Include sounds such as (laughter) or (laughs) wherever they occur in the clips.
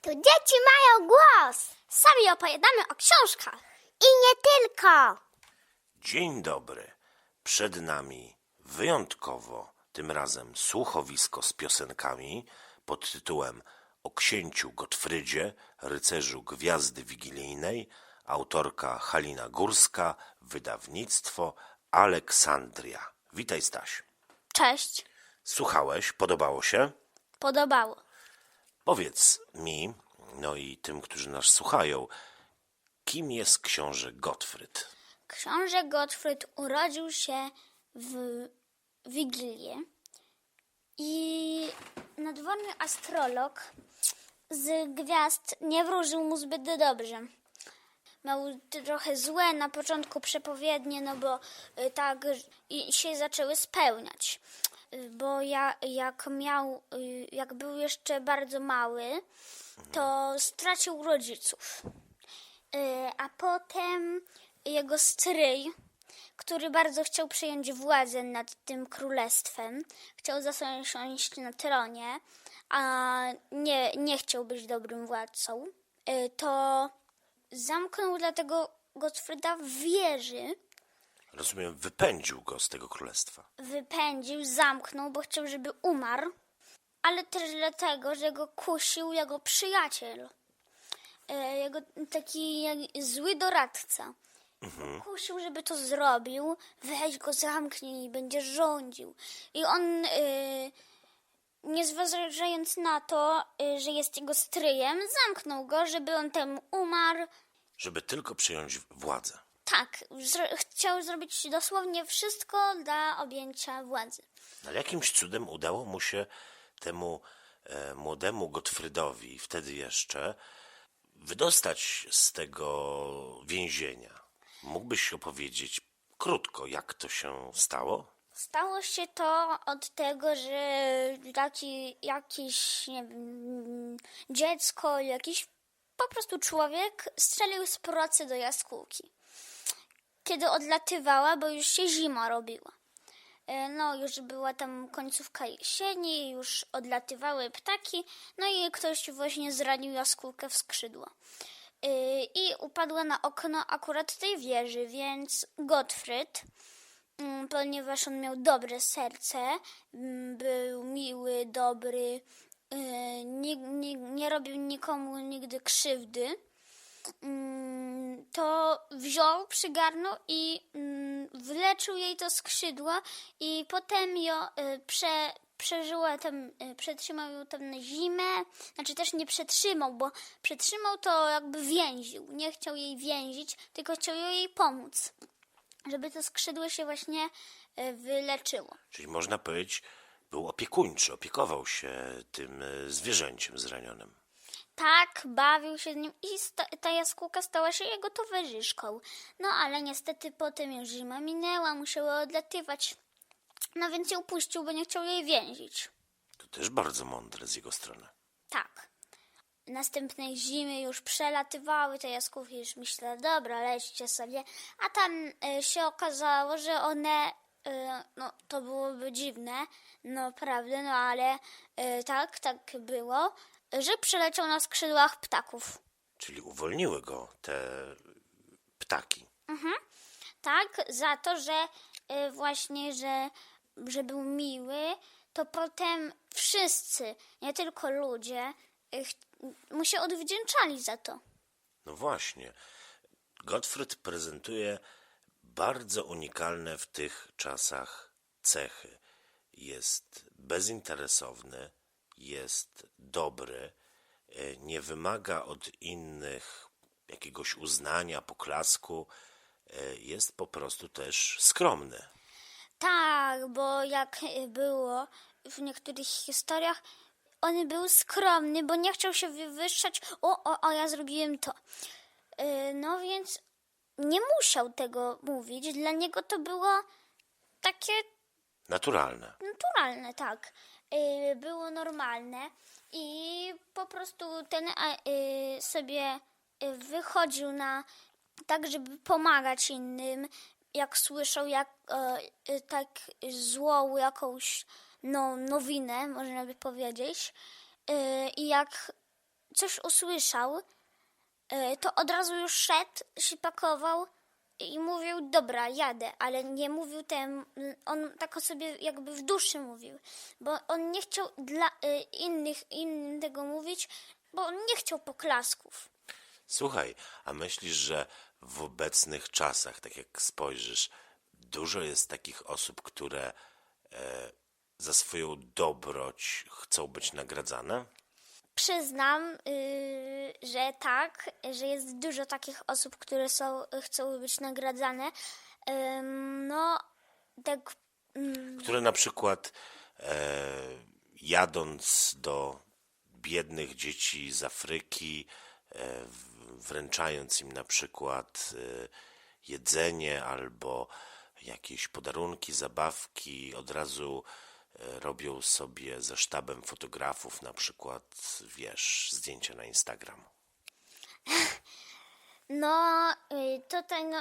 Tu dzieci mają głos. Sami opowiadamy o książkach. I nie tylko. Dzień dobry. Przed nami wyjątkowo, tym razem słuchowisko z piosenkami pod tytułem O księciu Gottfrydzie, rycerzu Gwiazdy Wigilijnej, autorka Halina Górska, wydawnictwo Aleksandria. Witaj Staś. Cześć. Słuchałeś? Podobało się? Podobało. Powiedz mi, no i tym, którzy nas słuchają, kim jest książę Gottfryd? Książę Gottfried urodził się w Wigilię i nadworny astrolog z gwiazd nie wróżył mu zbyt dobrze. Miał trochę złe na początku przepowiednie, no bo y, tak i się zaczęły spełniać. Bo ja, jak miał, y, jak był jeszcze bardzo mały, to stracił rodziców. Y, a potem jego stryj, który bardzo chciał przejąć władzę nad tym królestwem, chciał zasiąść na tronie, a nie, nie chciał być dobrym władcą, y, to zamknął dlatego Gottfrieda w wieży, Rozumiem, wypędził go z tego królestwa. wypędził, zamknął, bo chciał, żeby umarł, ale też dlatego, że go kusił jego przyjaciel. E, Jego taki zły doradca. Kusił, żeby to zrobił, weź go zamknij i będzie rządził. I on, e, nie zważając na to, e, że jest jego stryjem, zamknął go, żeby on temu umarł. Żeby tylko przejąć władzę. Tak, zro- chciał zrobić dosłownie wszystko dla objęcia władzy. Ale jakimś cudem udało mu się temu e, młodemu Gottfrydowi, wtedy jeszcze, wydostać z tego więzienia. Mógłbyś opowiedzieć krótko, jak to się stało? Stało się to od tego, że taki, jakiś nie wiem, dziecko, jakiś po prostu człowiek strzelił z procy do jaskółki. Kiedy odlatywała, bo już się zima robiła. E, No, już była tam końcówka jesieni, już odlatywały ptaki, no i ktoś właśnie zranił jaskółkę w skrzydło. E, I upadła na okno akurat tej wieży, więc Gottfried, mm, ponieważ on miał dobre serce, mm, był miły, dobry, e, nie, nie, nie robił nikomu nigdy krzywdy, to wziął, przygarnął i mm, wyleczył jej to skrzydła i potem ją y, prze, przeżyła tam, y, przetrzymał ją tam na zimę, znaczy też nie przetrzymał, bo przetrzymał to jakby więził, nie chciał jej więzić, tylko chciał jej pomóc, żeby to skrzydło się właśnie y, wyleczyło. Czyli można powiedzieć, był opiekuńczy, opiekował się tym zwierzęciem zranionym. Tak, bawił się z nim i ta jaskółka stała się jego towarzyszką. No ale niestety potem już zima minęła, musiała odlatywać. No więc ją puścił, bo nie chciał jej więzić. To też bardzo mądre z jego strony. Tak. Następnej zimy już przelatywały te jaskółki, już myślę, dobra, lećcie sobie. A tam e, się okazało, że one, e, no to byłoby dziwne, no prawda, no ale e, tak, tak było, że przeleciał na skrzydłach ptaków. Czyli uwolniły go te ptaki. Tak, za to, że y, właśnie, że, że był miły, to potem wszyscy, nie tylko ludzie, y, mu się odwdzięczali za to. No właśnie. Gottfried prezentuje bardzo unikalne w tych czasach cechy. Jest bezinteresowny, jest dobry, e, nie wymaga od innych jakiegoś uznania, poklasku, e, jest po prostu też skromny. Tak, bo jak było w niektórych historiach, on był skromny, bo nie chciał się wywyższać, o, o, o, ja zrobiłem to. Y, No więc nie musiał tego mówić, dla niego to było takie Naturalne. naturalne, tak. Y, Było normalne i po prostu ten y, sobie y, wychodził na tak, żeby pomagać innym, jak słyszał jak tak złą jakąś no, nowinę, można by powiedzieć. I jak coś usłyszał, to od razu już szedł, się pakował i mówił, dobra, jadę, ale nie mówił tem, on tak o sobie jakby w duszy mówił, bo on nie chciał dla e, innych, innym tego mówić, bo on nie chciał poklasków. Słuchaj, a myślisz, że w obecnych czasach, tak jak spojrzysz, dużo jest takich osób, które e, za swoją dobroć chcą być nagradzane? Przyznam, yy, że tak, że jest dużo takich osób, które są, chcą być nagradzane. Ym, no, tak. mm, Które na przykład e, jadąc do biednych dzieci z Afryki, e, wręczając im na przykład e, jedzenie albo jakieś podarunki, zabawki, od razu robią sobie ze sztabem fotografów na przykład, wiesz, zdjęcia na Instagram. (laughs) No, y, tutaj no,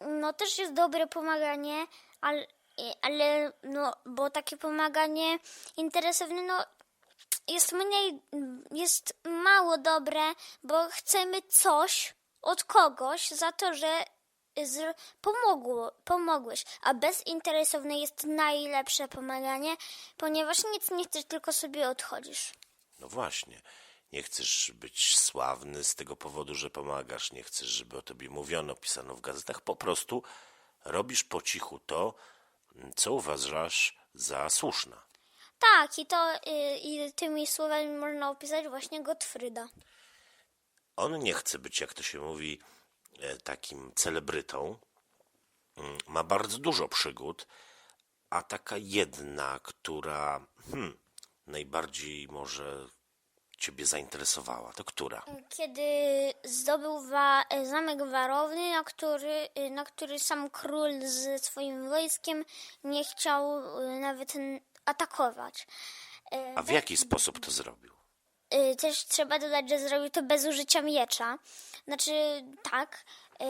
no też jest dobre pomaganie, ale, y, ale no, bo takie pomaganie interesowne, no jest mniej, jest mało dobre, bo chcemy coś od kogoś za to, że pomogło, pomogłeś, a bezinteresowne jest najlepsze pomaganie, ponieważ nic nie chcesz, tylko sobie odchodzisz. No właśnie. Nie chcesz być sławny z tego powodu, że pomagasz, nie chcesz, żeby o tobie mówiono, pisano w gazetach. Po prostu robisz po cichu to, co uważasz za słuszne. Tak, i to y, i tymi słowami można opisać właśnie Gottfrieda. On nie chce być, jak to się mówi, takim celebrytą. Mm, Ma bardzo dużo przygód, a taka jedna, która hmm, najbardziej może ciebie zainteresowała, to która? Kiedy zdobył wa- zamek warowny, na który, y, na który sam król ze swoim wojskiem nie chciał nawet atakować. A w jaki sposób to zrobił? Y, Też trzeba dodać, że zrobił to bez użycia miecza. Znaczy, tak, y,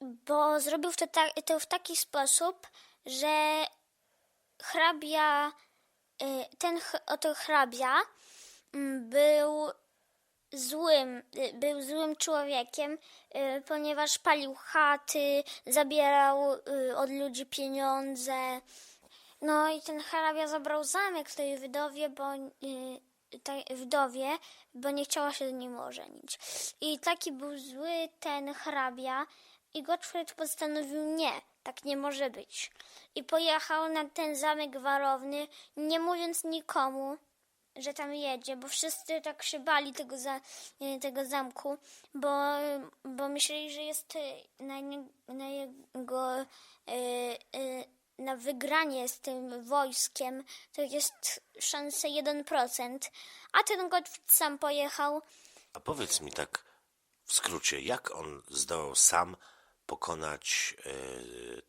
bo zrobił to, ta, to w taki sposób, że hrabia, y, ten oto hrabia mm, był złym, y, był złym człowiekiem, y, ponieważ palił chaty, zabierał y, od ludzi pieniądze. No i ten hrabia zabrał zamek tej wdowie, bo wdowie, bo nie chciała się z nim ożenić. I taki był zły ten hrabia i Gottfried postanowił nie, tak nie może być. I pojechał na ten zamek warowny, nie mówiąc nikomu, że tam jedzie, bo wszyscy tak się bali tego, za, y, tego zamku, bo, bo myśleli, że jest na, nie, na jego y, y, na wygranie z tym wojskiem to jest szansa 1%, a ten Gottfried sam pojechał. A powiedz mi tak w skrócie, jak on zdołał sam pokonać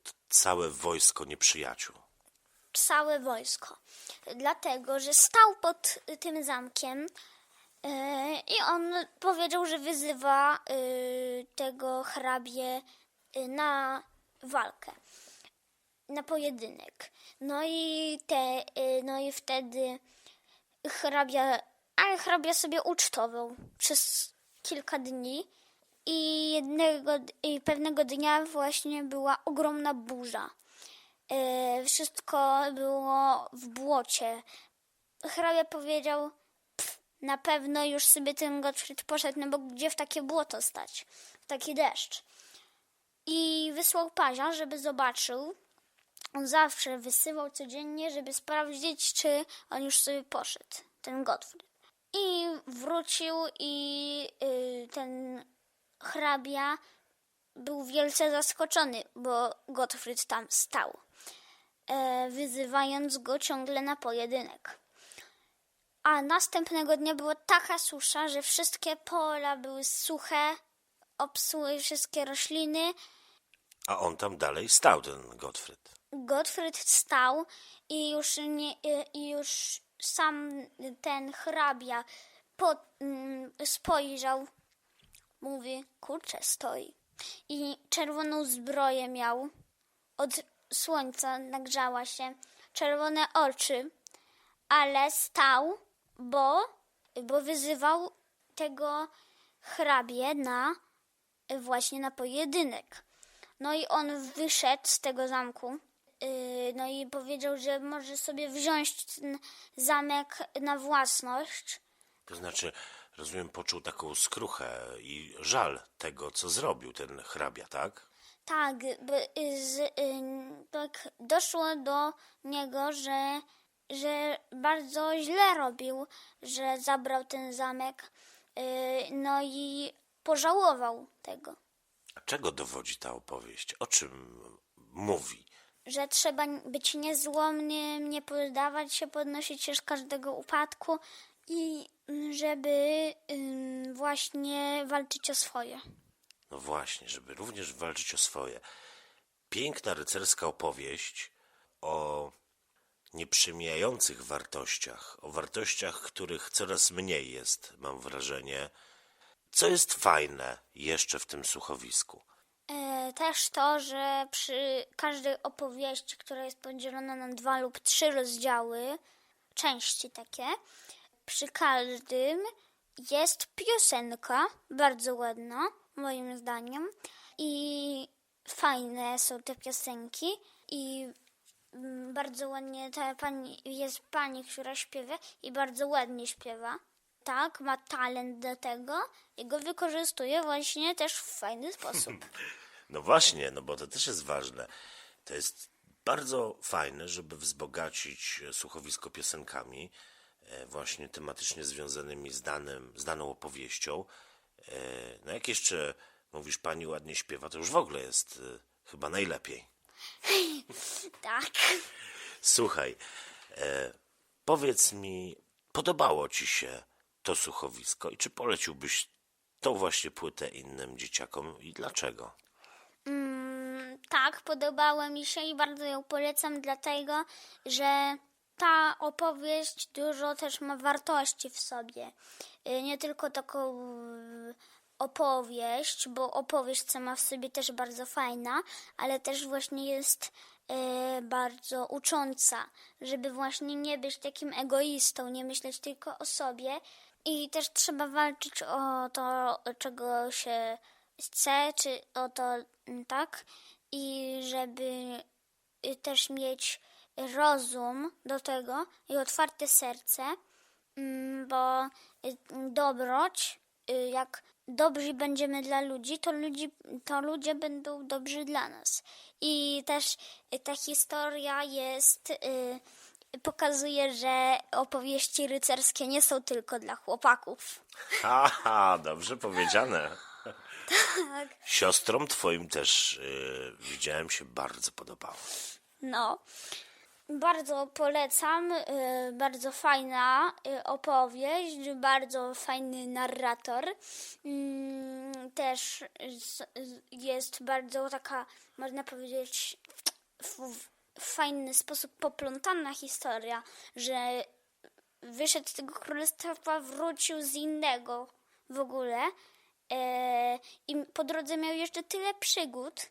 t- całe wojsko nieprzyjaciół? całe wojsko. Dlatego, że stał pod tym zamkiem e, i on powiedział, że wyzywa e, tego hrabie na walkę, na pojedynek. No i, te, e, no i wtedy hrabia, ale hrabia sobie ucztował przez kilka dni i jednego, i pewnego dnia właśnie była ogromna burza. E, wszystko było w błocie. Hrabia powiedział, "Pff, na pewno już sobie ten Gottfried poszedł, no bo gdzie w takie błoto stać, w taki deszcz. I wysłał pazia, żeby zobaczył. On zawsze wysyłał codziennie, żeby sprawdzić, czy on już sobie poszedł, ten Gottfried. I wrócił i y, ten hrabia był wielce zaskoczony, bo Gottfried tam stał, e, wyzywając go ciągle na pojedynek. A następnego dnia była taka susza, że wszystkie pola były suche, obsłuły wszystkie rośliny. A on tam dalej stał, ten Gottfried. Gottfried stał i już, nie, i już sam ten hrabia po, mm, spojrzał. Mówi, kurczę, stoi. I czerwoną zbroję miał. Od słońca nagrzała się. Czerwone oczy. Ale stał, bo, bo wyzywał tego hrabie na y, właśnie na pojedynek. No i on wyszedł z tego zamku. Y, No i powiedział, że może sobie wziąć ten zamek na własność. To znaczy, rozumiem, poczuł taką skruchę i żal tego, co zrobił ten hrabia, tak? Tak, by, y, z, y, tak doszło do niego, że, że bardzo źle robił, że zabrał ten zamek. No i pożałował tego, A czego dowodzi ta opowieść? O czym mówi? Że trzeba być niezłomnym, nie poddawać się, podnosić się z każdego upadku i mm, żeby właśnie walczyć o swoje. No właśnie, żeby również walczyć o swoje. Piękna rycerska opowieść o nieprzemijających wartościach, o wartościach, których coraz mniej jest, mam wrażenie. Co jest fajne jeszcze w tym słuchowisku? Też to, że przy każdej opowieści, która jest podzielona na dwa lub trzy rozdziały, części takie, przy każdym jest piosenka, bardzo ładna, moim zdaniem. I fajne są te piosenki. I mm, bardzo ładnie ta pani, jest pani, która śpiewa i bardzo ładnie śpiewa. Tak, ma talent do tego i go wykorzystuje właśnie też w fajny sposób. (laughs) No właśnie, no bo to też jest ważne. To jest bardzo fajne, żeby wzbogacić słuchowisko piosenkami, e, właśnie tematycznie związanymi z, danym, z daną opowieścią. E, No jak jeszcze mówisz, pani ładnie śpiewa, to już w ogóle jest e, chyba najlepiej. (laughs) Tak. Słuchaj, powiedz mi, podobało ci się to słuchowisko i czy poleciłbyś tą właśnie płytę innym dzieciakom i dlaczego? Tak, podobała mi się i bardzo ją polecam, dlatego że ta opowieść dużo też ma wartości w sobie. Y, Nie tylko taką y, opowieść, bo opowieść sama w sobie też bardzo fajna, ale też właśnie jest y, bardzo ucząca, żeby właśnie nie być takim egoistą, nie myśleć tylko o sobie. I też trzeba walczyć o to, czego się chce, czy o to mm, tak, i żeby y, też mieć rozum do tego i otwarte serce, mm, bo y, dobroć, y, jak dobrzy będziemy dla ludzi, to, ludzi, to ludzie będą dobrzy dla nas. I też ta historia jest, pokazuje, że opowieści rycerskie nie są tylko dla chłopaków. Haha, dobrze powiedziane. Siostrom twoim też y, widziałem się bardzo podobało. No. Bardzo polecam, y, bardzo fajna y, opowieść, bardzo fajny narrator. Mm, Też z- z- jest bardzo taka, można powiedzieć, w, w fajny sposób poplątana historia, że wyszedł z tego królestwa, wrócił z innego w ogóle. E, I po drodze miał jeszcze tyle przygód.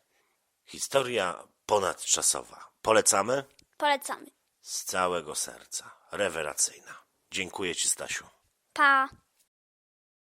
Historia ponadczasowa. Polecamy? Polecamy. Z całego serca. Rewelacyjna. Dziękuję ci, Stasiu. Pa!